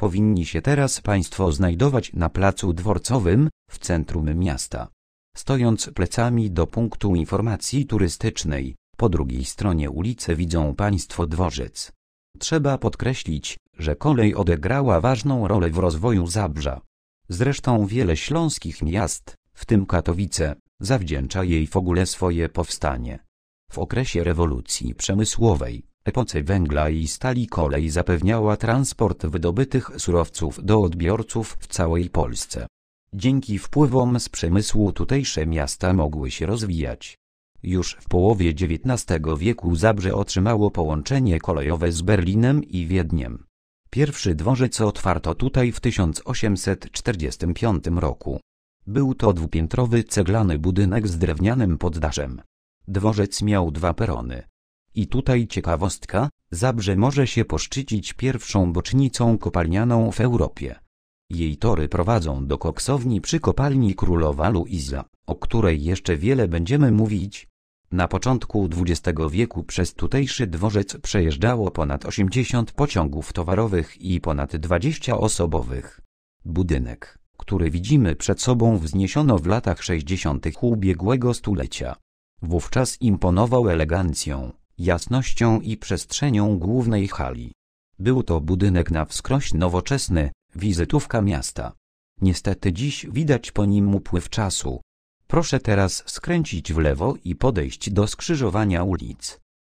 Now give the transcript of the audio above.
Powinni się teraz Państwo znajdować na placu dworcowym, w centrum miasta. Stojąc plecami do punktu informacji turystycznej, po drugiej stronie ulicy widzą Państwo dworzec. Trzeba podkreślić, że kolej odegrała ważną rolę w rozwoju Zabrza. Zresztą wiele śląskich miast, w tym Katowice, zawdzięcza jej w ogóle swoje powstanie. W okresie rewolucji przemysłowej, epoce węgla i stali kolej zapewniała transport wydobytych surowców do odbiorców w całej Polsce. Dzięki wpływom z przemysłu tutejsze miasta mogły się rozwijać. Już w połowie XIX wieku Zabrze otrzymało połączenie kolejowe z Berlinem i Wiedniem. Pierwszy dworzec otwarto tutaj w 1845 roku. Był to dwupiętrowy ceglany budynek z drewnianym poddaszem. Dworzec miał dwa perony. I tutaj ciekawostka, Zabrze może się poszczycić pierwszą bocznicą kopalnianą w Europie. Jej tory prowadzą do koksowni przy kopalni Królowa Luiza, o której jeszcze wiele będziemy mówić. Na początku XX wieku przez tutejszy dworzec przejeżdżało ponad 80 pociągów towarowych i ponad 20 osobowych. Budynek, który widzimy przed sobą wzniesiono w latach 60. ubiegłego stulecia. Wówczas imponował elegancją, jasnością i przestrzenią głównej hali. Był to budynek na wskroś nowoczesny, wizytówka miasta. Niestety dziś widać po nim upływ czasu. Proszę teraz skręcić w lewo i podejść do skrzyżowania ulic.